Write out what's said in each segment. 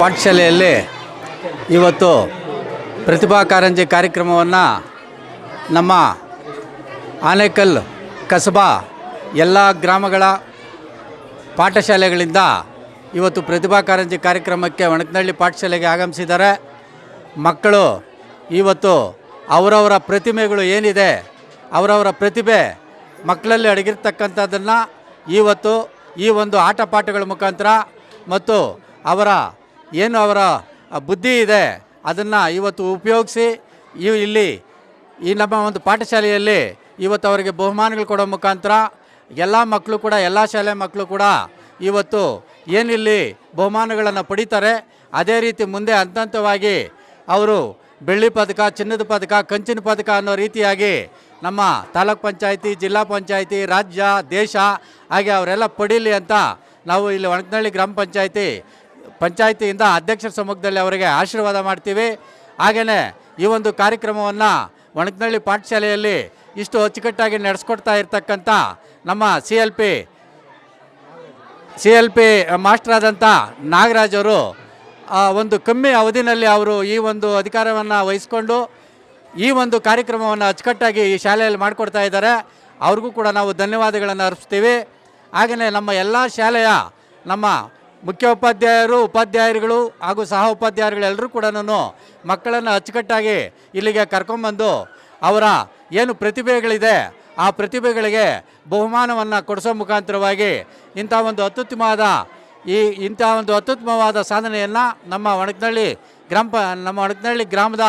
ಪಾಠಶಾಲೆಯಲ್ಲಿ ಇವತ್ತು ಪ್ರತಿಭಾ ಕಾರಂಜಿ ಕಾರ್ಯಕ್ರಮವನ್ನು ನಮ್ಮ ಆನೇಕಲ್ ಕಸಬಾ ಎಲ್ಲ ಗ್ರಾಮಗಳ ಪಾಠಶಾಲೆಗಳಿಂದ ಇವತ್ತು ಪ್ರತಿಭಾ ಕಾರಂಜಿ ಕಾರ್ಯಕ್ರಮಕ್ಕೆ ಒಣಕನಹಳ್ಳಿ ಪಾಠಶಾಲೆಗೆ ಆಗಮಿಸಿದ್ದಾರೆ. ಮಕ್ಕಳು ಇವತ್ತು ಅವರವರ ಪ್ರತಿಮೆಗಳು ಏನಿದೆ, ಅವರವರ ಪ್ರತಿಭೆ ಮಕ್ಕಳಲ್ಲಿ ಅಡಗಿರ್ತಕ್ಕಂಥದ್ದನ್ನು ಇವತ್ತು ಈ ಒಂದು ಆಟ ಪಾಠಗಳ ಮುಖಾಂತರ ಮತ್ತು ಅವರ ಏನು ಅವರ ಬುದ್ಧಿ ಇದೆ ಅದನ್ನು ಇವತ್ತು ಉಪಯೋಗಿಸಿ ಇವು ಇಲ್ಲಿ ಈ ನಮ್ಮ ಒಂದು ಪಾಠಶಾಲೆಯಲ್ಲಿ ಇವತ್ತು ಅವರಿಗೆ ಬಹುಮಾನಗಳು ಕೊಡೋ ಮುಖಾಂತರ ಎಲ್ಲ ಮಕ್ಕಳು ಕೂಡ, ಎಲ್ಲ ಶಾಲೆ ಮಕ್ಕಳು ಕೂಡ ಇವತ್ತು ಏನಿಲ್ಲಿ ಬಹುಮಾನಗಳನ್ನು ಪಡಿತಾರೆ, ಅದೇ ರೀತಿ ಮುಂದೆ ಹಂತ ಹಂತವಾಗಿ ಅವರು ಬೆಳ್ಳಿ ಪದಕ, ಚಿನ್ನದ ಪದಕ, ಕಂಚಿನ ಪದಕ ಅನ್ನೋ ರೀತಿಯಾಗಿ ನಮ್ಮ ತಾಲೂಕ್ ಪಂಚಾಯಿತಿ, ಜಿಲ್ಲಾ ಪಂಚಾಯಿತಿ, ರಾಜ್ಯ, ದೇಶ, ಹಾಗೆ ಅವರೆಲ್ಲ ಪಡೀಲಿ ಅಂತ ನಾವು ಇಲ್ಲಿ ಒಣಕನಹಳ್ಳಿ ಗ್ರಾಮ ಪಂಚಾಯತಿ ಪಂಚಾಯತಿಯಿಂದ ಅಧ್ಯಕ್ಷರ ಸಮ್ಮುಖದಲ್ಲಿ ಅವರಿಗೆ ಆಶೀರ್ವಾದ ಮಾಡ್ತೀವಿ. ಹಾಗೆಯೇ ಈ ಒಂದು ಕಾರ್ಯಕ್ರಮವನ್ನು ಒಣಕನಹಳ್ಳಿ ಪಾಠಶಾಲೆಯಲ್ಲಿ ಇಷ್ಟು ಅಚ್ಚುಕಟ್ಟಾಗಿ ನಡೆಸ್ಕೊಡ್ತಾ ಇರ್ತಕ್ಕಂಥ ನಮ್ಮ C L P, C L P master ಆದಂಥ ನಾಗರಾಜ್ ಅವರು ಒಂದು ಕಮ್ಮಿ ಅವಧಿನಲ್ಲಿ ಅವರು ಈ ಒಂದು ಅಧಿಕಾರವನ್ನು ವಹಿಸ್ಕೊಂಡು ಈ ಒಂದು ಕಾರ್ಯಕ್ರಮವನ್ನು ಅಚ್ಚುಕಟ್ಟಾಗಿ ಈ ಶಾಲೆಯಲ್ಲಿ ಮಾಡಿಕೊಡ್ತಾ ಇದ್ದಾರೆ. ಅವ್ರಿಗೂ ಕೂಡ ನಾವು ಧನ್ಯವಾದಗಳನ್ನು ಅರ್ಪಿಸ್ತೀವಿ. ಹಾಗೆಯೇ ನಮ್ಮ ಎಲ್ಲ ಶಾಲೆಯ ನಮ್ಮ ಮುಖ್ಯ ಉಪಾಧ್ಯಾಯರು ಉಪಾಧ್ಯಾಯರುಗಳು ಹಾಗೂ ಸಹ ಉಪಾಧ್ಯಾಯರುಗಳೆಲ್ಲರೂ ಕೂಡ ಮಕ್ಕಳನ್ನು ಅಚ್ಚುಕಟ್ಟಾಗಿ ಇಲ್ಲಿಗೆ ಕರ್ಕೊಂಬಂದು ಅವರ ಏನು ಪ್ರತಿಭೆಗಳಿದೆ, ಆ ಪ್ರತಿಭೆಗಳಿಗೆ ಬಹುಮಾನವನ್ನು ಕೊಡಿಸೋ ಮುಖಾಂತರವಾಗಿ ಇಂಥ ಒಂದು ಅತ್ಯುತ್ತಮವಾದ ಈ ಇಂಥ ಒಂದು ಅತ್ಯುತ್ತಮವಾದ ಸಾಧನೆಯನ್ನು ನಮ್ಮ ಒಣಕನಹಳ್ಳಿ ಗ್ರಾಮ ನಮ್ಮ ಒಣಕನಹಳ್ಳಿ ಗ್ರಾಮದ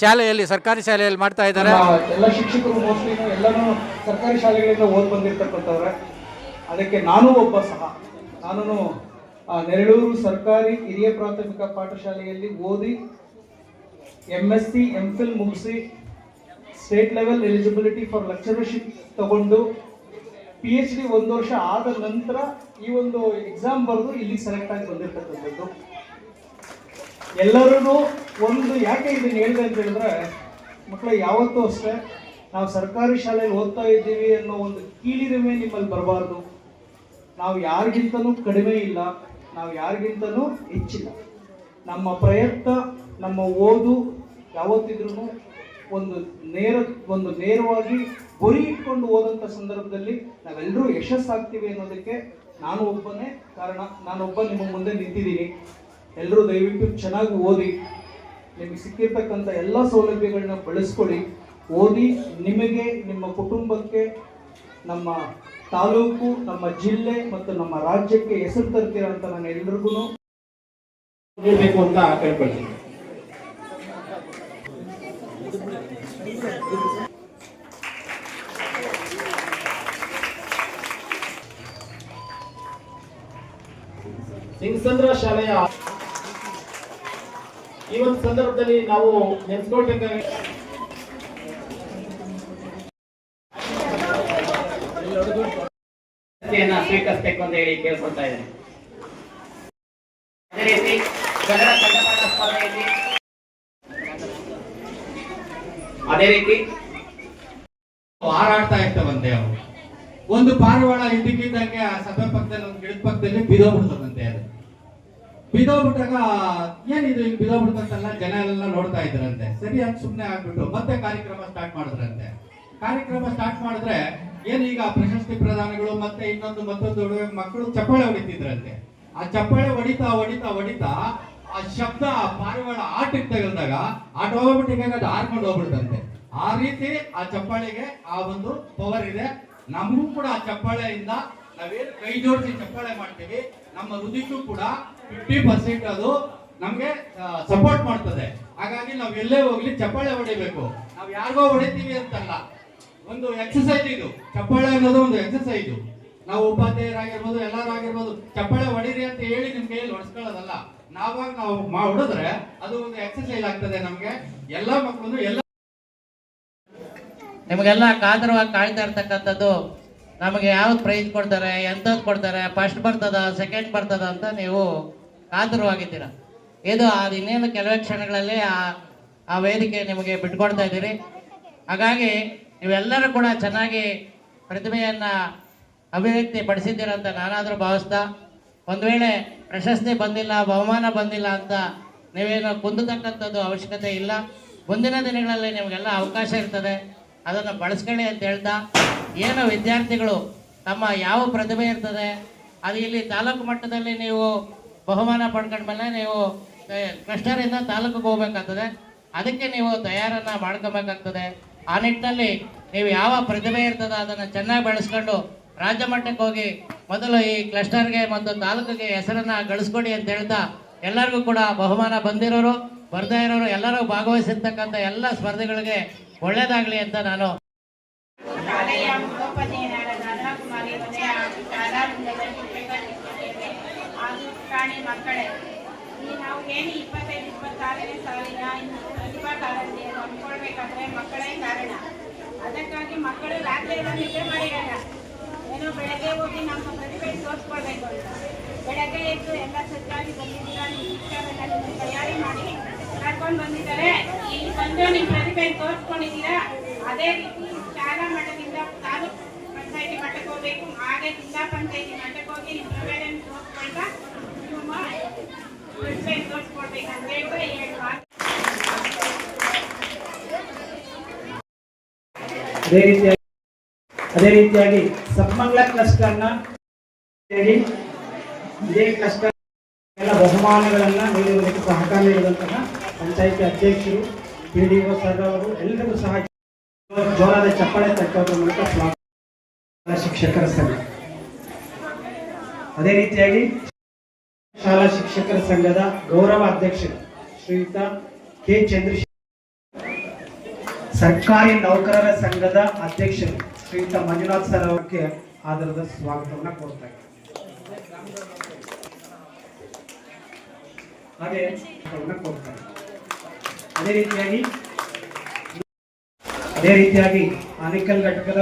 ಶಾಲೆಯಲ್ಲಿ, ಸರ್ಕಾರಿ ಶಾಲೆಯಲ್ಲಿ ಮಾಡ್ತಾ ಇದ್ದಾರೆ. ಎಲ್ಲ ಶಿಕ್ಷಕರು ಮೋಸ್ಟ್ಲಿ ಎಲ್ಲರೂ ಸರ್ಕಾರಿ ಶಾಲೆಗಳಿಂದ ಓದ್ ಬಂದಿರ್ತಕ್ಕಂಥವ್ರೆ. ಅದಕ್ಕೆ ನಾನು ಒಬ್ಬ ಸಹ. ನಾನು ನೆರಳೂರು ಸರ್ಕಾರಿ ಹಿರಿಯ ಪ್ರಾಥಮಿಕ ಪಾಠಶಾಲೆಯಲ್ಲಿ ಓದಿ M S C M phil ಮುಗಿಸಿ state level eligibility for lectureship ತಗೊಂಡು ಪಿ ಎಚ್ ಡಿ ಒಂದು ವರ್ಷ ಆದ ನಂತರ ಈ ಒಂದು ಎಕ್ಸಾಮ್ ಬರೆದು ಇಲ್ಲಿ ಸೆಲೆಕ್ಟ್ ಆಗಿ ಬಂದಿರ್ತಕ್ಕಂಥದ್ದು. ಎಲ್ಲರೂ ಒಂದು ಯಾಕೆ ಇದನ್ನು ಹೇಳಿದೆ ಅಂತ ಹೇಳಿದ್ರೆ, ಮಕ್ಕಳು, ಯಾವತ್ತೂ ಅಷ್ಟೇ ನಾವು ಸರ್ಕಾರಿ ಶಾಲೆಯಲ್ಲಿ ಓದ್ತಾ ಇದ್ದೀವಿ ಅನ್ನೋ ಒಂದು ಕೀಳಿರಿಮೆ ನಿಮ್ಮಲ್ಲಿ ಬರಬಾರ್ದು. ನಾವು ಯಾರಿಗಿಂತಲೂ ಕಡಿಮೆ ಇಲ್ಲ. ನಾವು ಯಾರಿಗಿಂತಲೂ ಹೆಚ್ಚಿಲ್ಲ. ನಮ್ಮ ಪ್ರಯತ್ನ, ನಮ್ಮ ಓದು ಯಾವತ್ತಿದ್ರೂ ಒಂದು ನೇರ, ಒಂದು ನೇರವಾಗಿ ಗುರಿ ಇಟ್ಕೊಂಡು ಹೋದಂಥ ಸಂದರ್ಭದಲ್ಲಿ ನಾವೆಲ್ಲರೂ ಯಶಸ್ಸಾಗ್ತೀವಿ ಅನ್ನೋದಕ್ಕೆ ನಾನು ಒಬ್ಬನೇ ಕಾರಣ. ನಾನೊಬ್ಬ ನಿಮ್ಮ ಮುಂದೆ ನಿಂತಿದ್ದೀನಿ. ಎಲ್ಲರೂ ದಯವಿಟ್ಟು ಚೆನ್ನಾಗಿ ಓದಿ. ನಿಮಗೆ ಸಿಕ್ಕಿರ್ತಕ್ಕಂಥ ಎಲ್ಲ ಸೌಲಭ್ಯಗಳನ್ನ ಬಳಸ್ಕೊಳ್ಳಿ ಓದಿ, ನಿಮಗೆ, ನಿಮ್ಮ ಕುಟುಂಬಕ್ಕೆ, ನಮ್ಮ ತಾಲೂಕು, ನಮ್ಮ ಜಿಲ್ಲೆ ಮತ್ತು ನಮ್ಮ ರಾಜ್ಯಕ್ಕೆ ಹೆಸರು ತರ್ತೀರ ಅಂತ ನಾನು ಎಲ್ರಿಗೂ ಬೇಕು ಅಂತ ಕೇಳ್ಕೊಳ್ತೀನಿ. ಸಿಂಗ್ಸಂದ್ರ ಶಾಲೆಯ ಈ ಒಂದು ಸಂದರ್ಭದಲ್ಲಿ ನಾವು ನೆನೆಸ್ಕೊಳ್ಬೇಕಾಗಿ ಪ್ರಶಸ್ತಿಯನ್ನ ಸ್ವೀಕರಿಸಬೇಕು ಅಂತ ಹೇಳಿ ಕೇಳ್ಕೊಳ್ತಾ ಇದ್ದೇನೆ. ಅದೇ ರೀತಿ ಕನ್ನಡ ಕಂಠಪಾಠ ಸ್ಪರ್ಧೆಯಲ್ಲಿ ಅದೇ ರೀತಿ ಹಾರಾಡ್ತಾ ಇರ್ತವಂತೆ ಅವು ಒಂದು ಪಾರಿವಾಳ ಆ ಸಭೆ ಪಕ್ಕದಲ್ಲಿ ಒಂದು ಗಿಡದ ಪಕ್ಕದಲ್ಲಿ ಬಿದೋಗ್ಬಿಡ್ತದಂತೆ ಅದು. ಬಿದೋಗ್ಬಿಟ್ಟಾಗ ಏನಿದು ಹಿಂಗ್ ಬಿದೋಗ್ಬಿಡ್ತಂತಲ್ಲ ಜನ ಎಲ್ಲ ನೋಡ್ತಾ ಇದ್ರಂತೆ. ಸರಿ ಅಂತ ಸುಮ್ಮನೆ ಆಗ್ಬಿಟ್ಟು ಮತ್ತೆ ಕಾರ್ಯಕ್ರಮ ಸ್ಟಾರ್ಟ್ ಮಾಡಿದ್ರಂತೆ. ಕಾರ್ಯಕ್ರಮ ಸ್ಟಾರ್ಟ್ ಮಾಡಿದ್ರೆ ಏನ್ ಈಗ ಪ್ರಶಸ್ತಿ ಪ್ರದಾನಗಳು ಮತ್ತೆ ಇನ್ನೊಂದು ಮತ್ತೊಂದು ಮಕ್ಕಳು ಚಪ್ಪಾಳೆ ಹೊಡಿತಿದ್ರಂತೆ. ಆ ಚಪ್ಪಾಳೆ ಹೊಡಿತಾ ಹೊಡಿತಾ ಹೊಡಿತಾ ಆ ಶಬ್ದ, ಆ ಪಾರಿವಾಳ ಆಟಕ್ಕೆ ತಗಲ್ದಾಗ ಆಟೋಮೆಟಿಕ್ ಆಗಿ ಅದು ಹಾರ್ಕೊಂಡು ಹೋಗ್ಬಿಡ್ತಂತೆ. ಆ ರೀತಿ ಆ ಚಪ್ಪಾಳೆಗೆ ಆ ಒಂದು ಪವರ್ ಇದೆ. ನಮಗೂ ಕೂಡ ಆ ಚಪ್ಪಾಳೆಯಿಂದ ನಾವೇನು ಕೈ ಜೋಡಿಸಿ ಚಪ್ಪಾಳೆ ಮಾಡ್ತೀವಿ, ನಮ್ಮ ಹೃದಯಕ್ಕೂ ಕೂಡ ಫಿಫ್ಟಿ ಪರ್ಸೆಂಟ್ ಅದು ನಮಗೆ ಸಪೋರ್ಟ್ ಮಾಡ್ತದೆ. ಹಾಗಾಗಿ ನಾವು ಎಲ್ಲೇ ಹೋಗ್ಲಿ ಚಪ್ಪಾಳೆ ಹೊಡಿಬೇಕು. ನಾವು ಯಾರಿಗೋ ಹೊಡಿತೀವಿ ಅಂತಲ್ಲ. ಒಂದು ಎಕ್ಸಸೈಸ್ ಇದು. ಚಪ್ಪಾಳೆ ಅನ್ನೋದು ಒಂದು ಎಕ್ಸಸೈಸ್ ನಾವು ಉಪಾಧ್ಯಾಯರಾಗಿರ್ಬೋದು, ಎಲ್ಲರಾಗಿರ್ಬೋದು, ಚಪ್ಪಾಳೆ ಹೊಡಿರಿ ಅಂತ ಹೇಳಿ ನಿಮ್ ಕೈಯಲ್ಲಿ ಹೊಡ್ಸ್ಕೊಳ್ಳೋದಲ್ಲ. ನಾವಾಗ ನಾವು ಹೊಡೆದ್ರೆ ಅದು ಒಂದು ಎಕ್ಸಸೈಸ್ ಆಗ್ತದೆ ನಮ್ಗೆ. ಎಲ್ಲ ಮಕ್ಕಳು ಎಲ್ಲ ನಿಮಗೆಲ್ಲ ಕಾತರವಾಗಿ ಕಾಯ್ತಾ ಇರ್ತಕ್ಕಂಥದ್ದು, ನಮಗೆ ಯಾವ್ದು ಪ್ರೈಸ್ ಕೊಡ್ತಾರೆ ಎಂಥದ್ದು ಕೊಡ್ತಾರೆ ಫಸ್ಟ್ ಬರ್ತದ ಸೆಕೆಂಡ್ ಬರ್ತದ ಅಂತ ನೀವು ಕಾತರವಾಗಿದ್ದೀರ. ಇದು ಅದು ಇನ್ನೇನು ಕೆಲವೇ ಕ್ಷಣಗಳಲ್ಲಿ ಆ ವೇದಿಕೆ ನಿಮಗೆ ಬಿಟ್ಕೊಡ್ತಾ ಇದ್ದೀರಿ. ಹಾಗಾಗಿ ನೀವೆಲ್ಲರೂ ಕೂಡ ಚೆನ್ನಾಗಿ ಪ್ರತಿಭೆಯನ್ನು ಅಭಿವ್ಯಕ್ತಿ ಪಡಿಸಿದ್ದೀರಂತ ನಾನಾದರೂ ಭಾವಿಸ್ತಾ, ಒಂದು ವೇಳೆ ಪ್ರಶಸ್ತಿ ಬಂದಿಲ್ಲ, ಬಹುಮಾನ ಬಂದಿಲ್ಲ ಅಂತ ನೀವೇನು ಕುಂದತಕ್ಕಂಥದ್ದು ಅವಶ್ಯಕತೆ ಇಲ್ಲ. ಮುಂದಿನ ದಿನಗಳಲ್ಲಿ ನಿಮಗೆಲ್ಲ ಅವಕಾಶ ಇರ್ತದೆ. ಅದನ್ನು ಬಳಸ್ಕೊಳ್ಳಿ ಅಂತ ಹೇಳ್ತಾ, ಏನು ವಿದ್ಯಾರ್ಥಿಗಳು ತಮ್ಮ ಯಾವ ಪ್ರತಿಭೆ ಇರ್ತದೆ, ಅದು ಇಲ್ಲಿ ತಾಲೂಕು ಮಟ್ಟದಲ್ಲಿ ನೀವು ಬಹುಮಾನ ಪಡ್ಕೊಂಡ್ಮೇಲೆ ನೀವು ಕ್ಲಸ್ಟರಿಂದ ತಾಲೂಕಿಗೆ ಹೋಗ್ಬೇಕಾಗ್ತದೆ. ಅದಕ್ಕೆ ನೀವು ತಯಾರನ್ನು ಮಾಡ್ಕೋಬೇಕಾಗ್ತದೆ. ಆ ನಿಟ್ಟಿನಲ್ಲಿ ನೀವು ಯಾವ ಪ್ರತಿಭೆ ಇರ್ತದೆ ಅದನ್ನು ಚೆನ್ನಾಗಿ ಬೆಳೆಸ್ಕೊಂಡು ರಾಜ್ಯ ಮಟ್ಟಕ್ಕೆ ಹೋಗಿ ಮೊದಲು ಈ ಕ್ಲಸ್ಟರ್ಗೆ ಮತ್ತು ತಾಲೂಕಿಗೆ ಹೆಸರನ್ನು ಗಳಿಸ್ಕೊಡಿ ಅಂತ ಹೇಳ್ತಾ ಎಲ್ಲರಿಗೂ ಕೂಡ ಬಹುಮಾನ ಬಂದಿರೋರು, ಬರ್ದೇ ಇರೋರು ಎಲ್ಲರೂ ಭಾಗವಹಿಸಿರ್ತಕ್ಕಂಥ ಎಲ್ಲ ಸ್ಪರ್ಧೆಗಳಿಗೆ ಒಳ್ಳೇದಾಗಲಿ ಅಂತ ನಾನು ಮಕ್ಕಳೇ ನಾವು ಏನು ಇಪ್ಪತ್ತೈದು, ಇಪ್ಪತ್ತಾರನೇ ಸಾಲಿನ ಕಾರಂಜಿಯನ್ನು ಹಮ್ಮಿಕೊಳ್ಬೇಕಾದ್ರೆ ಮಕ್ಕಳೇ ಕಾರಣ. ಅದಕ್ಕಾಗಿ ಮಕ್ಕಳು ರಾತ್ರಿ ಎಲ್ಲ ನಿದ್ದೆ ಮಾಡಿರಲ್ಲ. ಏನೋ ಬೆಳಗ್ಗೆ ಹೋಗಿ ನಮ್ಮ ಪ್ರತಿಭೆ ತೋರಿಸ್ಕೊಳ್ಬೇಕು. ಅಂತ ಬೆಳಗ್ಗೆ ಎದ್ದು ಎಲ್ಲ ಸಜ್ಜಾಗಿ ಬಂದಿದ್ದೀರಾ? ಶಿಕ್ಷಕರೆಲ್ಲ ತಯಾರಿ ಮಾಡಿ ಕರ್ಕೊಂಡು ಬಂದಿದ್ದಾರೆ. ಇಲ್ಲಿ ಬಂದು ನಿಮ್ಮ ಪ್ರತಿಭೆ ತೋರಿಸ್ಕೊಂಡಿದ್ದೀರಾ? ಅದೇ ರೀತಿ ಶಾಲಾ ಮಟ್ಟದಿಂದ ತಾಲೂಕು ಪಂಚಾಯತಿ ಮಟ್ಟಕ್ಕೆ ಹೋಗ್ಬೇಕು. ಹಾಗೆ ಜಿಲ್ಲಾ ಪಂಚಾಯತಿ ಮಟ್ಟಕ್ಕೆ ಹೋಗಿ ನಿಮ್ಮ ಪ್ರತಿಭೆಯನ್ನು ತೋರಿಸ್ಕೊಳ್ತಾ ನಿಮ್ಮ ಪ್ರತಿಭೆ ತೋರಿಸ್ಕೊಡ್ಬೇಕಂತ ಹೇಳ್ತಾ ಎರಡು ಅದೇ ರೀತಿಯಾಗಿ ಅದೇ ರೀತಿಯಾಗಿ ಸಪ್ಮಂಗ್ಲ ಕ್ಲಸ್ಟರ್ನ ಇದೇ ಕ್ಲಸ್ಟರ್ ಎಲ್ಲ ಬಹುಮಾನಗಳನ್ನ ನೀಡುವುದಕ್ಕೆ ಸಹಕಾರ ನೀಡಿದಂತಹ ಪಂಚಾಯಿತಿ ಅಧ್ಯಕ್ಷರು ಪಿ ಡಿ ಒ ಸರ್ ಅವರು ಎಲ್ಲರಿಗೂ ಸಹ ಜೋರಾದ ಚಪ್ಪಾಳೆ ತಟ್ಟೋದ್ರ ಮೂಲಕ ಸ್ವಾಗತ. ಶಿಕ್ಷಕರ ಸಂಘ. ಅದೇ ರೀತಿಯಾಗಿ ಶಾಲಾ ಶಿಕ್ಷಕರ ಸಂಘದ ಗೌರವ ಅಧ್ಯಕ್ಷರು ಶ್ರೀಯುತ ಕೆ ಚಂದ್ರಶೇಖರ್ ಸರ್ಕಾರಿ ನೌಕರರ ಸಂಘದ ಅಧ್ಯಕ್ಷರು ಶ್ರೀಯುತ ಮಂಜುನಾಥ್ ಸರ್ ಅವರಿಗೆ ಆಧಾರದ ಸ್ವಾಗತವನ್ನು ಕೊಡ್ತಾ ಹಾಗೆ. ಅದೇ ರೀತಿಯಾಗಿ ಅದೇ ರೀತಿಯಾಗಿ ಆನೇಕಲ್ ಘಟಕದ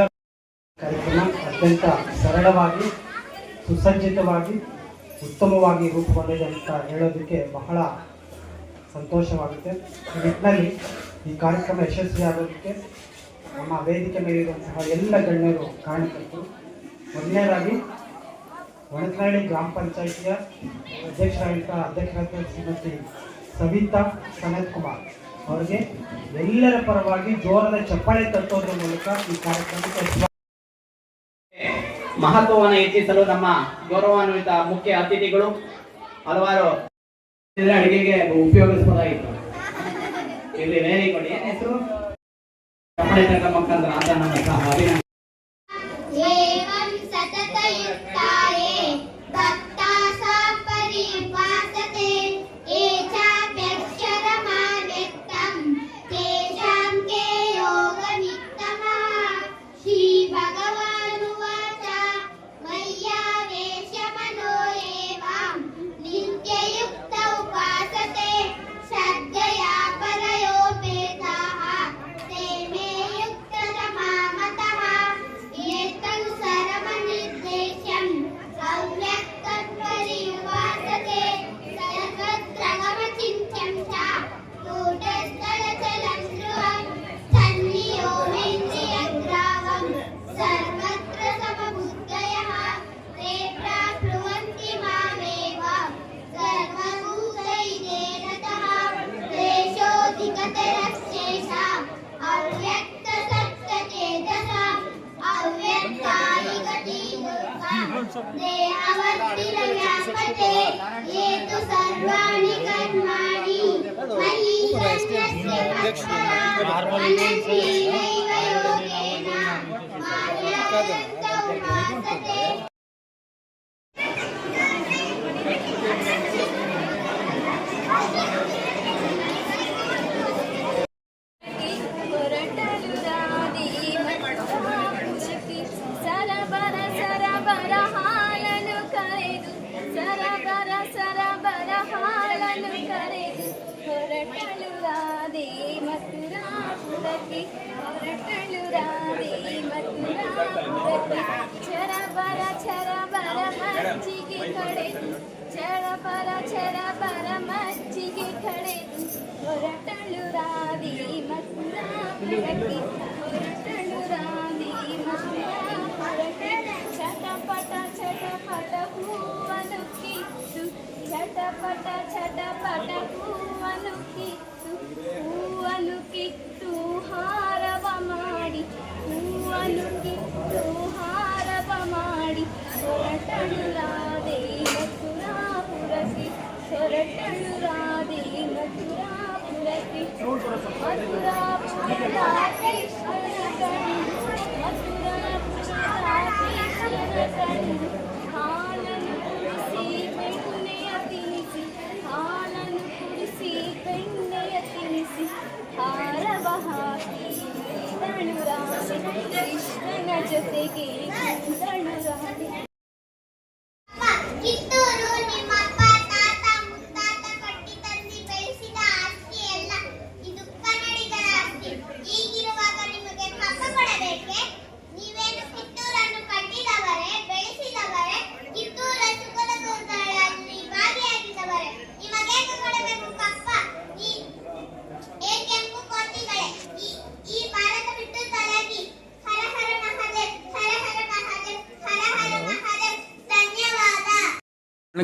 ಕಾರ್ಯಕ್ರಮ ಅತ್ಯಂತ ಸರಳವಾಗಿ, ಸುಸಜ್ಜಿತವಾಗಿ, ಉತ್ತಮವಾಗಿ ರೂಪುಗೊಂಡಿದೆ ಅಂತ ಹೇಳೋದಕ್ಕೆ ಬಹಳ ಸಂತೋಷವಾಗುತ್ತೆ ಈ ನಿಟ್ಟಿನಲ್ಲಿ ಈ ಕಾರ್ಯಕ್ರಮ ಯಶಸ್ವಿಯಾಗೋದಕ್ಕೆ ನಮ್ಮ ವೇದಿಕೆ ಮೇಲಿರುವಂತಹ ಎಲ್ಲ ಗಣ್ಯರು ಕಾರಣಕರ್ತರು ಮೊದಲನೇದಾಗಿ ಒಣಕನಹಳ್ಳಿ ಗ್ರಾಮ ಪಂಚಾಯಿತಿಯ ಅಧ್ಯಕ್ಷರಾಗಿದ್ದ ಅಧ್ಯಕ್ಷರಾದ ಶ್ರೀಮತಿ ಸವಿತಾ ಸನತ್ ಕುಮಾರ್ ಅವರಿಗೆ ಎಲ್ಲರ ಪರವಾಗಿ ಜೋರದ ಚಪ್ಪಾಳೆ ತಟ್ಟೋದ್ರ ಮೂಲಕ ಈ ಕಾರ್ಯಕ್ರಮಕ್ಕೆ ಮಹತ್ವವನ್ನು ಹೆಚ್ಚಿಸಲು ನಮ್ಮ ಗೌರವಾನ್ವಿತ ಮುಖ್ಯ ಅತಿಥಿಗಳು ಹಲವಾರು ಅಡಿಗೆಗೆ ಉಪಯೋಗಿಸಬಹುದಾಗಿತ್ತು. ಇಲ್ಲಿ ವೆರಿ ಗುಡ್ ಏನ್ ಹೆಸರು? ಮುಖಾಂತರ ನಮ್ಮ ಸಹ ये तु सर्वाणि कर्माणि मयि सर्वस्य ಮಥುರಾಪುರಕ್ಕೆ ಹೊರಟಳು ರಾಧೆ ಮಥುರಾಪುರಕ್ಕೆ ಚರಬರ ಚರಬರ ಮಜ್ಜಿಗೆ ಕಡೆದು ಚರಬರ ಚರಬರ ಮಜ್ಜಿಗೆ ಕಡೆದು ಹೊರಟಳು ರಾಧೆ ಮಥುರಾಪುರಕ್ಕೆ ಹೊರಟಳು ರಾಧೆ ಮಥುರಾಪುರಕ್ಕೆ ಚಟಪಟ ಚಟಪಟ ಹೂವನ್ನು ಕಿತ್ತು ಚಟಪಟ ಚಟಪಟ ಹೂವನ್ನು ಕಿತ್ತು ಹೂವನ್ನು ಕಿತ್ತು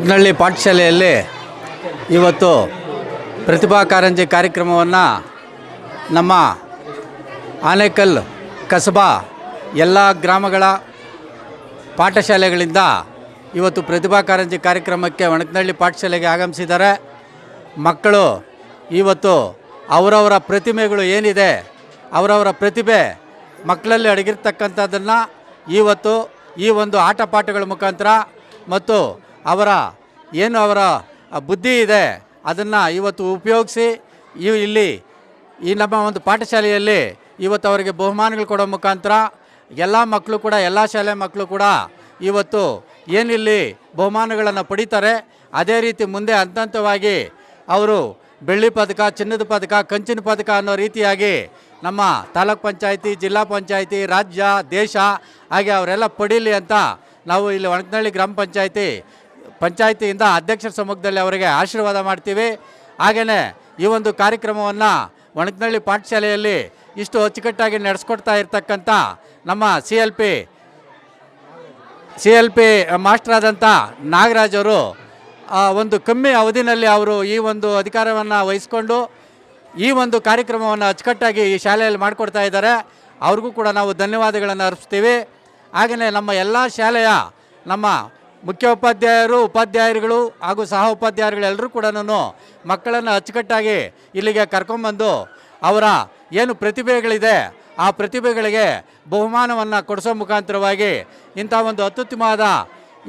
ಒಣಗ್ನಳ್ಳಿ ಪಾಠಶಾಲೆಯಲ್ಲಿ ಇವತ್ತು ಪ್ರತಿಭಾ ಕಾರಂಜಿ ಕಾರ್ಯಕ್ರಮವನ್ನು ನಮ್ಮ ಆನೇಕಲ್ ಕಸಬಾ ಎಲ್ಲ ಗ್ರಾಮಗಳ ಪಾಠಶಾಲೆಗಳಿಂದ ಇವತ್ತು ಪ್ರತಿಭಾ ಕಾರಂಜಿ ಕಾರ್ಯಕ್ರಮಕ್ಕೆ ಒಣಕನಹಳ್ಳಿ ಪಾಠಶಾಲೆಗೆ ಆಗಮಿಸಿದ್ದಾರೆ. ಮಕ್ಕಳು ಇವತ್ತು ಅವರವರ ಪ್ರತಿಮೆಗಳು ಏನಿದೆ, ಅವರವರ ಪ್ರತಿಭೆ ಮಕ್ಕಳಲ್ಲಿ ಅಡಗಿರ್ತಕ್ಕಂಥದ್ದನ್ನು ಇವತ್ತು ಈ ಒಂದು ಆಟ ಪಾಠಗಳ ಮುಖಾಂತರ ಮತ್ತು ಅವರ ಏನು ಅವರ ಬುದ್ಧಿ ಇದೆ, ಅದನ್ನು ಇವತ್ತು ಉಪಯೋಗಿಸಿ ಇಲ್ಲಿ ಈ ನಮ್ಮ ಒಂದು ಪಾಠಶಾಲೆಯಲ್ಲಿ ಇವತ್ತು ಅವರಿಗೆ ಬಹುಮಾನಗಳು ಕೊಡೋ ಮುಖಾಂತರ ಎಲ್ಲ ಮಕ್ಕಳು ಕೂಡ, ಎಲ್ಲ ಶಾಲೆ ಮಕ್ಕಳು ಕೂಡ ಇವತ್ತು ಏನಿಲ್ಲಿ ಬಹುಮಾನಗಳನ್ನು ಪಡಿತಾರೆ, ಅದೇ ರೀತಿ ಮುಂದೆ ಹಂತ ಹಂತವಾಗಿ ಅವರು ಬೆಳ್ಳಿ ಪದಕ, ಚಿನ್ನದ ಪದಕ, ಕಂಚಿನ ಪದಕ ಅನ್ನೋ ರೀತಿಯಾಗಿ ನಮ್ಮ ತಾಲೂಕ್ ಪಂಚಾಯಿತಿ, ಜಿಲ್ಲಾ ಪಂಚಾಯಿತಿ, ರಾಜ್ಯ, ದೇಶ, ಹಾಗೆ ಅವರೆಲ್ಲ ಪಡೀಲಿ ಅಂತ ನಾವು ಇಲ್ಲಿ ಒಣಕನಹಳ್ಳಿ ಗ್ರಾಮ ಪಂಚಾಯತಿ ಪಂಚಾಯತಿಯಿಂದ ಅಧ್ಯಕ್ಷರ ಸಮ್ಮುಖದಲ್ಲಿ ಅವರಿಗೆ ಆಶೀರ್ವಾದ ಮಾಡ್ತೀವಿ. ಹಾಗೆಯೇ ಈ ಒಂದು ಕಾರ್ಯಕ್ರಮವನ್ನು ಒಣಗನಹಳ್ಳಿ ಪಾಠಶಾಲೆಯಲ್ಲಿ ಇಷ್ಟು ಅಚ್ಚುಕಟ್ಟಾಗಿ ನಡೆಸ್ಕೊಡ್ತಾ ಇರ್ತಕ್ಕಂಥ ನಮ್ಮ C L P, C L P master ಆದಂಥ ನಾಗರಾಜ್ ಅವರು ಒಂದು ಕಮ್ಮಿ ಅವಧಿನಲ್ಲಿ ಅವರು ಈ ಒಂದು ಅಧಿಕಾರವನ್ನು ವಹಿಸಿಕೊಂಡು ಈ ಒಂದು ಕಾರ್ಯಕ್ರಮವನ್ನು ಅಚ್ಚುಕಟ್ಟಾಗಿ ಈ ಶಾಲೆಯಲ್ಲಿ ಮಾಡಿಕೊಡ್ತಾ ಇದ್ದಾರೆ. ಅವ್ರಿಗೂ ಕೂಡ ನಾವು ಧನ್ಯವಾದಗಳನ್ನು ಅರ್ಪಿಸ್ತೀವಿ. ಹಾಗೆಯೇ ನಮ್ಮ ಎಲ್ಲ ಶಾಲೆಯ ನಮ್ಮ ಮುಖ್ಯೋಪಾಧ್ಯಾಯರು, ಉಪಾಧ್ಯಾಯರುಗಳು ಹಾಗೂ ಸಹ ಉಪಾಧ್ಯಾಯರುಗಳೆಲ್ಲರೂ ಕೂಡ ಮಕ್ಕಳನ್ನು ಅಚ್ಚುಕಟ್ಟಾಗಿ ಇಲ್ಲಿಗೆ ಕರ್ಕೊಂಬಂದು ಅವರ ಏನು ಪ್ರತಿಭೆಗಳಿದೆ, ಆ ಪ್ರತಿಭೆಗಳಿಗೆ ಬಹುಮಾನವನ್ನು ಕೊಡಿಸೋ ಮುಖಾಂತರವಾಗಿ ಇಂಥ ಒಂದು ಅತ್ಯುತ್ತಮವಾದ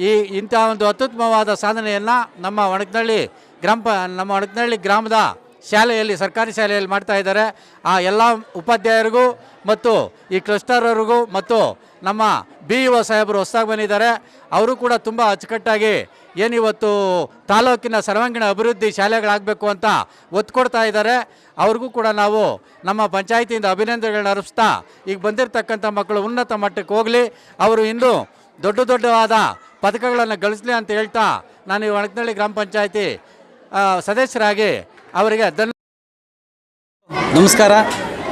ಈ ಇಂಥ ಒಂದು ಅತ್ಯುತ್ತಮವಾದ ಸಾಧನೆಯನ್ನು ನಮ್ಮ ಒಣಕನಹಳ್ಳಿ ಗ್ರಾಮ, ನಮ್ಮ ಒಣಕನಹಳ್ಳಿ ಗ್ರಾಮದ ಶಾಲೆಯಲ್ಲಿ, ಸರ್ಕಾರಿ ಶಾಲೆಯಲ್ಲಿ ಮಾಡ್ತಾ ಇದ್ದಾರೆ. ಆ ಎಲ್ಲ ಉಪಾಧ್ಯಾಯರಿಗೂ ಮತ್ತು ಈ ಕ್ಲಸ್ಟರ್ ಅವ್ರಿಗೂ ಮತ್ತು ನಮ್ಮ ಬಿ ಇ ಒ ಸಾಹೇಬರು ಹೊಸದಾಗಿ ಬಂದಿದ್ದಾರೆ. ಅವರು ಕೂಡ ತುಂಬ ಅಚ್ಚುಕಟ್ಟಾಗಿ ಏನಿವತ್ತು ತಾಲೂಕಿನ ಸರ್ವಾಂಗೀಣ ಅಭಿವೃದ್ಧಿ ಶಾಲೆಗಳಾಗಬೇಕು ಅಂತ ಒತ್ತು ಕೊಡ್ತಾ ಇದ್ದಾರೆ. ಅವ್ರಿಗೂ ಕೂಡ ನಾವು ನಮ್ಮ ಪಂಚಾಯತಿಯಿಂದ ಅಭಿನಂದನೆಗಳನ್ನ ಅರ್ಪಿಸ್ತಾ ಈಗ ಬಂದಿರತಕ್ಕಂಥ ಮಕ್ಕಳು ಉನ್ನತ ಮಟ್ಟಕ್ಕೆ ಹೋಗಲಿ. ಅವರು ಇನ್ನೂ ದೊಡ್ಡ ದೊಡ್ಡವಾದ ಪದಕಗಳನ್ನು ಗಳಿಸಲಿ ಅಂತ ಹೇಳ್ತಾ ನಾನು ಈ ಗ್ರಾಮ ಪಂಚಾಯತಿ ಸದಸ್ಯರಾಗಿ ಅವರಿಗೆ ನಮಸ್ಕಾರ.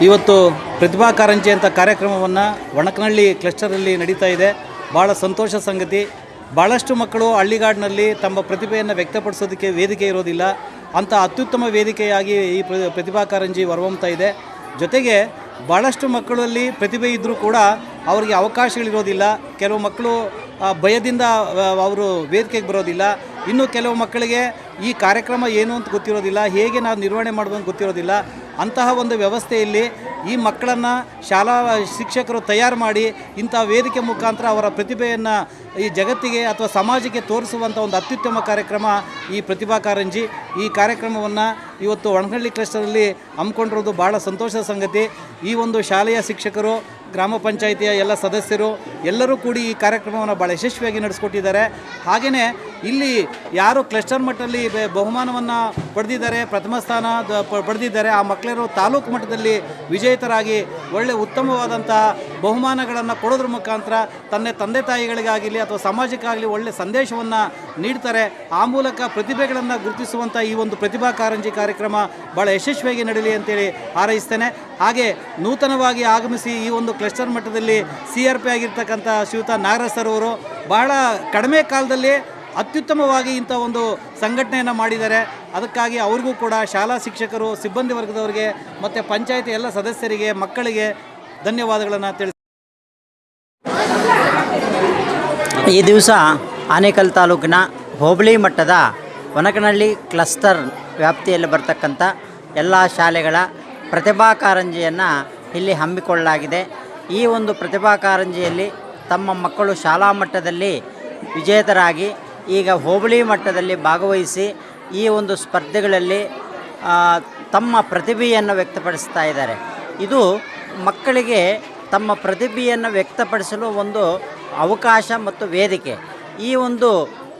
ಇವತ್ತು ಪ್ರತಿಭಾ ಕಾರಂಜಿ ಅಂತ ಕಾರ್ಯಕ್ರಮವನ್ನು ಒಣಕನಹಳ್ಳಿ ಕ್ಲಸ್ಟರಲ್ಲಿ ನಡೀತಾ ಇದೆ. ಭಾಳ ಸಂತೋಷ ಸಂಗತಿ. ಭಾಳಷ್ಟು ಮಕ್ಕಳು ಹಳ್ಳಿಗಾಡಿನಲ್ಲಿ ತಮ್ಮ ಪ್ರತಿಭೆಯನ್ನು ವ್ಯಕ್ತಪಡಿಸೋದಕ್ಕೆ ವೇದಿಕೆ ಇರೋದಿಲ್ಲ. ಅಂಥ ಅತ್ಯುತ್ತಮ ವೇದಿಕೆಯಾಗಿ ಈ ಪ್ರ- ಪ್ರತಿಭಾ ಕಾರಂಜಿ ಹೊರಹೊಮ್ತಾ ಇದೆ. ಜೊತೆಗೆ ಭಾಳಷ್ಟು ಮಕ್ಕಳಲ್ಲಿ ಪ್ರತಿಭೆ ಇದ್ದರೂ ಕೂಡ ಅವರಿಗೆ ಅವಕಾಶಗಳಿರೋದಿಲ್ಲ. ಕೆಲವು ಮಕ್ಕಳು ಭಯದಿಂದ ಅವರು ವೇದಿಕೆಗೆ ಬರೋದಿಲ್ಲ. ಇನ್ನು ಕೆಲವು ಮಕ್ಕಳಿಗೆ ಈ ಕಾರ್ಯಕ್ರಮ ಏನು ಅಂತ ಗೊತ್ತಿರೋದಿಲ್ಲ, ಹೇಗೆ ನಾವು ನಿರ್ವಹಣೆ ಮಾಡೋದು ಅಂತ ಗೊತ್ತಿರೋದಿಲ್ಲ. ಅಂತಹ ಒಂದು ವ್ಯವಸ್ಥೆಯಲ್ಲಿ ಈ ಮಕ್ಕಳನ್ನು ಶಾಲಾ ಶಿಕ್ಷಕರು ತಯಾರು ಮಾಡಿ ಇಂಥ ವೇದಿಕೆ ಮುಖಾಂತರ ಅವರ ಪ್ರತಿಭೆಯನ್ನು ಈ ಜಗತ್ತಿಗೆ ಅಥವಾ ಸಮಾಜಕ್ಕೆ ತೋರಿಸುವಂಥ ಒಂದು ಅತ್ಯುತ್ತಮ ಕಾರ್ಯಕ್ರಮ ಈ ಪ್ರತಿಭಾ ಕಾರಂಜಿ. ಈ ಕಾರ್ಯಕ್ರಮವನ್ನು ಇವತ್ತು ಒಣಹಳ್ಳಿ ಕ್ಲಸ್ಟರಲ್ಲಿ ಹಮ್ಮಿಕೊಂಡಿರೋದು ಭಾಳ ಸಂತೋಷದ ಸಂಗತಿ. ಈ ಒಂದು ಶಾಲೆಯ ಶಿಕ್ಷಕರು ಗ್ರಾಮ ಪಂಚಾಯಿತಿಯ ಎಲ್ಲ ಸದಸ್ಯರು ಎಲ್ಲರೂ ಕೂಡಿ ಈ ಕಾರ್ಯಕ್ರಮವನ್ನು ಭಾಳ ಯಶಸ್ವಿಯಾಗಿ ನಡೆಸ್ಕೊಟ್ಟಿದ್ದಾರೆ. ಹಾಗೆಯೇ ಇಲ್ಲಿ ಯಾರು ಕ್ಲಸ್ಟರ್ ಮಟ್ಟದಲ್ಲಿ ಬಹುಮಾನವನ್ನು ಪಡೆದಿದ್ದಾರೆ, ಪ್ರಥಮ ಸ್ಥಾನ ಪಡೆದಿದ್ದಾರೆ, ಆ ಮಕ್ಕಳರು ತಾಲೂಕು ಮಟ್ಟದಲ್ಲಿ ವಿಜೇತರಾಗಿ ಒಳ್ಳೆ ಉತ್ತಮವಾದಂತಹ ಬಹುಮಾನಗಳನ್ನು ಕೊಡೋದ್ರ ಮುಖಾಂತರ ತನ್ನ ತಂದೆ ತಾಯಿಗಳಿಗಾಗಲಿ ಅಥವಾ ಸಮಾಜಕ್ಕಾಗಲಿ ಒಳ್ಳೆ ಸಂದೇಶವನ್ನು ನೀಡ್ತಾರೆ. ಆ ಮೂಲಕ ಪ್ರತಿಭೆಗಳನ್ನು ಗುರುತಿಸುವಂಥ ಈ ಒಂದು ಪ್ರತಿಭಾ ಕಾರಂಜಿ ಕಾರ್ಯಕ್ರಮ ಭಾಳ ಯಶಸ್ವಿಯಾಗಿ ನಡೀಲಿ ಅಂತೇಳಿ ಹಾರೈಸ್ತೇನೆ. ಹಾಗೆ ನೂತನವಾಗಿ ಆಗಮಿಸಿ ಈ ಒಂದು ಕ್ಲಸ್ಟರ್ ಮಟ್ಟದಲ್ಲಿ ಸಿ ಆರ್ ಪಿ ಆಗಿರ್ತಕ್ಕಂಥ ಶ್ರೀಯುತ ನಾಗರಾಜ್ ಸರ್ ಅವರು ಬಹಳ ಕಡಿಮೆ ಕಾಲದಲ್ಲಿ ಅತ್ಯುತ್ತಮವಾಗಿ ಇಂಥ ಒಂದು ಸಂಘಟನೆಯನ್ನು ಮಾಡಿದ್ದಾರೆ. ಅದಕ್ಕಾಗಿ ಅವ್ರಿಗೂ ಕೂಡ ಶಾಲಾ ಶಿಕ್ಷಕರು, ಸಿಬ್ಬಂದಿ ವರ್ಗದವರಿಗೆ ಮತ್ತು ಪಂಚಾಯಿತಿ ಎಲ್ಲ ಸದಸ್ಯರಿಗೆ, ಮಕ್ಕಳಿಗೆ ಧನ್ಯವಾದಗಳನ್ನು ತಿಳಿಸಿ ಈ ದಿವಸ ಆನೇಕಲ್ ತಾಲೂಕಿನ ಹೋಬಳಿ ಮಟ್ಟದ ಒನಕನಹಳ್ಳಿ ಕ್ಲಸ್ಟರ್ ವ್ಯಾಪ್ತಿಯಲ್ಲಿ ಬರ್ತಕ್ಕಂಥ ಎಲ್ಲ ಶಾಲೆಗಳ ಪ್ರತಿಭಾ ಕಾರಂಜಿಯನ್ನು ಇಲ್ಲಿ ಹಮ್ಮಿಕೊಳ್ಳಲಾಗಿದೆ. ಈ ಒಂದು ಪ್ರತಿಭಾ ಕಾರಂಜಿಯಲ್ಲಿ ತಮ್ಮ ಮಕ್ಕಳು ಶಾಲಾ ಮಟ್ಟದಲ್ಲಿ ವಿಜೇತರಾಗಿ, ಈಗ ಹೋಬಳಿ ಮಟ್ಟದಲ್ಲಿ ಭಾಗವಹಿಸಿ ಈ ಒಂದು ಸ್ಪರ್ಧೆಗಳಲ್ಲಿ ತಮ್ಮ ಪ್ರತಿಭೆಯನ್ನು ವ್ಯಕ್ತಪಡಿಸ್ತಾ ಇದ್ದಾರೆ. ಇದು ಮಕ್ಕಳಿಗೆ ತಮ್ಮ ಪ್ರತಿಭೆಯನ್ನು ವ್ಯಕ್ತಪಡಿಸಲು ಒಂದು ಅವಕಾಶ ಮತ್ತು ವೇದಿಕೆ. ಈ ಒಂದು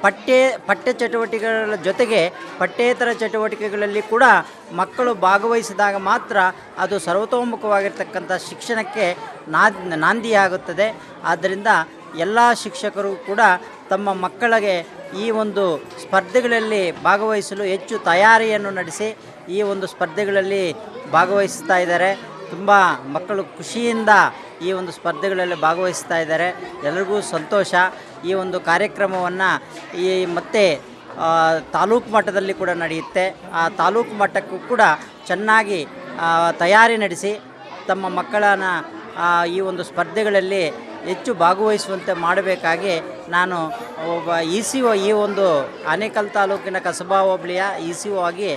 ಪಠ್ಯ ಪಠ್ಯ ಚಟುವಟಿಕೆಗಳ ಜೊತೆಗೆ ಪಠ್ಯೇತರ ಚಟುವಟಿಕೆಗಳಲ್ಲಿ ಕೂಡ ಮಕ್ಕಳು ಭಾಗವಹಿಸಿದಾಗ ಮಾತ್ರ ಅದು ಸರ್ವತೋಮುಖವಾಗಿರ್ತಕ್ಕಂಥ ಶಿಕ್ಷಣಕ್ಕೆ ನಾದ್, ನಾಂದಿಯಾಗುತ್ತದೆ. ಆದ್ದರಿಂದ ಎಲ್ಲ ಶಿಕ್ಷಕರು ಕೂಡ ತಮ್ಮ ಮಕ್ಕಳಿಗೆ ಈ ಒಂದು ಸ್ಪರ್ಧೆಗಳಲ್ಲಿ ಭಾಗವಹಿಸಲು ಹೆಚ್ಚು ತಯಾರಿಯನ್ನು ನಡೆಸಿ ಈ ಒಂದು ಸ್ಪರ್ಧೆಗಳಲ್ಲಿ ಭಾಗವಹಿಸ್ತಾ ಇದ್ದಾರೆ. ತುಂಬ ಮಕ್ಕಳು ಖುಷಿಯಿಂದ ಈ ಒಂದು ಸ್ಪರ್ಧೆಗಳಲ್ಲಿ ಭಾಗವಹಿಸ್ತಾ ಇದ್ದಾರೆ. ಎಲ್ಲರಿಗೂ ಸಂತೋಷ. ಈ ಒಂದು ಕಾರ್ಯಕ್ರಮವನ್ನು ಈ ಮತ್ತೆ ತಾಲೂಕು ಮಟ್ಟದಲ್ಲಿ ಕೂಡ ನಡೆಯುತ್ತೆ. ಆ ತಾಲೂಕು ಮಟ್ಟಕ್ಕೂ ಕೂಡ ಚೆನ್ನಾಗಿ ತಯಾರಿ ನಡೆಸಿ, ತಮ್ಮ ಮಕ್ಕಳನ್ನು ಈ ಒಂದು ಸ್ಪರ್ಧೆಗಳಲ್ಲಿ ಹೆಚ್ಚು ಭಾಗವಹಿಸುವಂತೆ ಮಾಡಬೇಕಾಗಿ ನಾನು ಒಬ್ಬ ಇ ಸಿ ಒ ಈ ಒಂದು ಆನೇಕಲ್ ತಾಲೂಕಿನ ಕಸಬಾ ಹೋಬಳಿಯ ಇ ಸಿ ಒ ಆಗಿ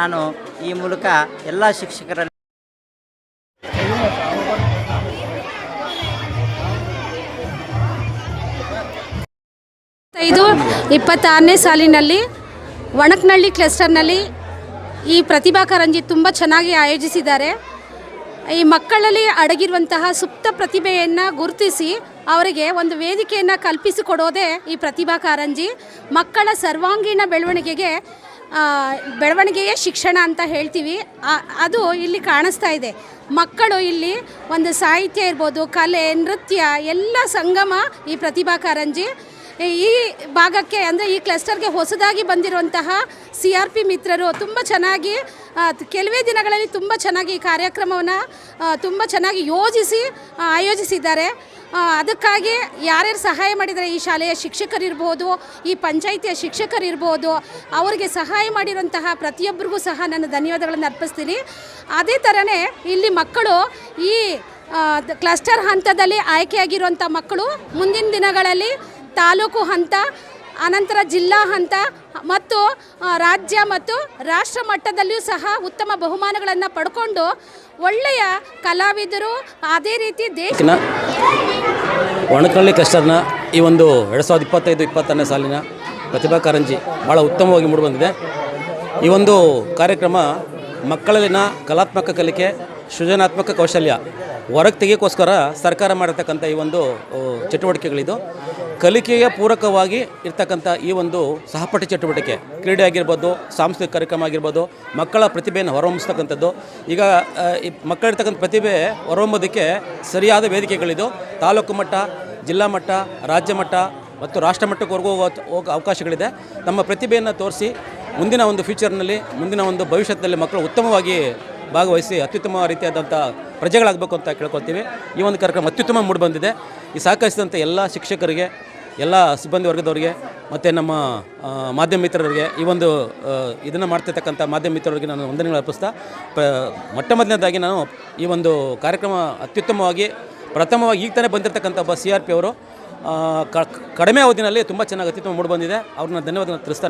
ನಾನು ಈ ಮೂಲಕ ಎಲ್ಲ ಶಿಕ್ಷಕರಲ್ಲಿ ಐದು ಇಪ್ಪತ್ತಾರನೇ ಸಾಲಿನಲ್ಲಿ ಒಣಕನಹಳ್ಳಿ ಕ್ಲಸ್ಟರ್ನಲ್ಲಿ ಈ ಪ್ರತಿಭಾ ಕಾರಂಜಿ ತುಂಬ ಚೆನ್ನಾಗಿ ಆಯೋಜಿಸಿದ್ದಾರೆ. ಈ ಮಕ್ಕಳಲ್ಲಿ ಅಡಗಿರುವಂತಹ ಸುಪ್ತ ಪ್ರತಿಭೆಯನ್ನು ಗುರುತಿಸಿ ಅವರಿಗೆ ಒಂದು ವೇದಿಕೆಯನ್ನು ಕಲ್ಪಿಸಿಕೊಡೋದೇ ಈ ಪ್ರತಿಭಾ ಕಾರಂಜಿ. ಮಕ್ಕಳ ಸರ್ವಾಂಗೀಣ ಬೆಳವಣಿಗೆಗೆ ಬೆಳವಣಿಗೆಯೇ ಶಿಕ್ಷಣ ಅಂತ ಹೇಳ್ತೀವಿ. ಅದು ಇಲ್ಲಿ ಕಾಣಿಸ್ತಾ ಇದೆ. ಮಕ್ಕಳು ಇಲ್ಲಿ ಒಂದು ಸಾಹಿತ್ಯ ಇರ್ಬೋದು, ಕಲೆ, ನೃತ್ಯ, ಎಲ್ಲ ಸಂಗಮ ಈ ಪ್ರತಿಭಾ ಕಾರಂಜಿ. ಈ ಭಾಗಕ್ಕೆ ಅಂದರೆ ಈ ಕ್ಲಸ್ಟರ್ಗೆ ಹೊಸದಾಗಿ ಬಂದಿರುವಂತಹ ಸಿ ಆರ್ ಪಿ ಮಿತ್ರರು ತುಂಬ ಚೆನ್ನಾಗಿ ಕೆಲವೇ ದಿನಗಳಲ್ಲಿ ತುಂಬ ಚೆನ್ನಾಗಿ ಈ ಕಾರ್ಯಕ್ರಮವನ್ನು ತುಂಬ ಚೆನ್ನಾಗಿ ಯೋಜಿಸಿ ಆಯೋಜಿಸಿದ್ದಾರೆ. ಅದಕ್ಕಾಗಿ ಯಾರ್ಯಾರು ಸಹಾಯ ಮಾಡಿದರೆ ಈ ಶಾಲೆಯ ಶಿಕ್ಷಕರಿರ್ಬೋದು, ಈ ಪಂಚಾಯಿತಿಯ ಶಿಕ್ಷಕರಿರ್ಬೋದು, ಅವರಿಗೆ ಸಹಾಯ ಮಾಡಿರುವಂತಹ ಪ್ರತಿಯೊಬ್ಬರಿಗೂ ಸಹ ನಾನು ಧನ್ಯವಾದಗಳನ್ನು ಅರ್ಪಿಸ್ತೀನಿ. ಅದೇ ಥರನೇ ಇಲ್ಲಿ ಮಕ್ಕಳು ಈ ಕ್ಲಸ್ಟರ್ ಹಂತದಲ್ಲಿ ಆಯ್ಕೆಯಾಗಿರುವಂಥ ಮಕ್ಕಳು ಮುಂದಿನ ದಿನಗಳಲ್ಲಿ ತಾಲೂಕು ಹಂತ, ಅನಂತರ ಜಿಲ್ಲಾ ಹಂತ ಮತ್ತು ರಾಜ್ಯ ಮತ್ತು ರಾಷ್ಟ್ರ ಮಟ್ಟದಲ್ಲಿಯೂ ಸಹ ಉತ್ತಮ ಬಹುಮಾನಗಳನ್ನು ಪಡ್ಕೊಂಡು ಒಳ್ಳೆಯ ಕಲಾವಿದರು ಅದೇ ರೀತಿ ದೇಶ ಒಣಕಳ್ಳಿ ಕಷ್ಟನ ಈ ಒಂದು ಎರಡು ಸಾವಿರದ ಇಪ್ಪತ್ತೈದು, ಇಪ್ಪತ್ತನೇ ಸಾಲಿನ ಪ್ರತಿಭಾ ಕಾರಂಜಿ ಭಾಳ ಉತ್ತಮವಾಗಿ ಮೂಡಿಬಂದಿದೆ. ಈ ಒಂದು ಕಾರ್ಯಕ್ರಮ ಮಕ್ಕಳಲ್ಲಿನ ಕಲಾತ್ಮಕ ಕಲಿಕೆ, ಸೃಜನಾತ್ಮಕ ಕೌಶಲ್ಯ, ಹೊರಗೆ ತೆಗೆಯೋಕ್ಕೋಸ್ಕರ ಸರ್ಕಾರ ಮಾಡಿರ್ತಕ್ಕಂಥ ಈ ಒಂದು ಚಟುವಟಿಕೆಗಳಿದು. ಕಲಿಕೆಯ ಪೂರಕವಾಗಿ ಇರ್ತಕ್ಕಂಥ ಈ ಒಂದು ಸಹಪಾಠಿ ಚಟುವಟಿಕೆ. ಕ್ರೀಡೆ ಆಗಿರ್ಬೋದು ಸಾಂಸ್ಕೃತಿಕ ಕಾರ್ಯಕ್ರಮ ಆಗಿರ್ಬೋದು, ಮಕ್ಕಳ ಪ್ರತಿಭೆಯನ್ನು ಹೊರಹೊಮ್ಮಿಸ್ತಕ್ಕಂಥದ್ದು. ಈಗ ಮಕ್ಕಳಿರ್ತಕ್ಕಂಥ ಪ್ರತಿಭೆ ಹೊರಹೊಮ್ಮೋದಕ್ಕೆ ಸರಿಯಾದ ವೇದಿಕೆಗಳಿದು, ತಾಲೂಕು ಮಟ್ಟ, ಜಿಲ್ಲಾ ಮಟ್ಟ, ರಾಜ್ಯ ಮಟ್ಟ ಮತ್ತು ರಾಷ್ಟ್ರ ಮಟ್ಟಕ್ಕವರೆಗೂ ಹೋಗೋ ಅವಕಾಶಗಳಿದೆ. ನಮ್ಮ ಪ್ರತಿಭೆಯನ್ನು ತೋರಿಸಿ, ಮುಂದಿನ ಒಂದು ಫ್ಯೂಚರ್ನಲ್ಲಿ ಮುಂದಿನ ಒಂದು ಭವಿಷ್ಯದಲ್ಲಿ ಮಕ್ಕಳು ಉತ್ತಮವಾಗಿ ಭಾಗವಹಿಸಿ ಅತ್ಯುತ್ತಮ ರೀತಿಯಾದಂಥ ಪ್ರಜೆಗಳಾಗಬೇಕು ಅಂತ ಕೇಳ್ಕೊಳ್ತೀವಿ. ಈ ಒಂದು ಕಾರ್ಯಕ್ರಮ ಅತ್ಯುತ್ತಮ ಮೂಡಿಬಂದಿದೆ ಈ ಸಹಕರಿಸಿದಂಥ ಎಲ್ಲ ಶಿಕ್ಷಕರಿಗೆ, ಎಲ್ಲ ಸಿಬ್ಬಂದಿ ವರ್ಗದವರಿಗೆ, ಮತ್ತು ನಮ್ಮ ಮಾಧ್ಯಮ ಮಿತ್ರರಿಗೆ ಈ ಒಂದು ಇದನ್ನು ಮಾಡ್ತಿರ್ತಕ್ಕಂಥ ಮಾಧ್ಯಮ ಮಿತ್ರರಿಗೆ ನಾನು ವಂದನೆಗಳು ಅರ್ಪಿಸ್ತಾ, ಪ, ಮೊಟ್ಟ ಮೊದಲನೇದಾಗಿ ನಾನು ಈ ಒಂದು ಕಾರ್ಯಕ್ರಮ ಅತ್ಯುತ್ತಮವಾಗಿ, ಪ್ರಥಮವಾಗಿ ಈಗ ತಾನೇ ಬಂದಿರತಕ್ಕಂಥ ಒಬ್ಬ ಸಿ ಆರ್ ಪಿ ಅವರು ಕಡಿಮೆ ಅವಧಿನಲ್ಲಿ ತುಂಬ ಚೆನ್ನಾಗಿ ಅತ್ಯುತ್ತಮ ಮೂಡಿಬಂದಿದೆ ಅವ್ರನ್ನ ಧನ್ಯವಾದ ತಿಳಿಸ್ತಾ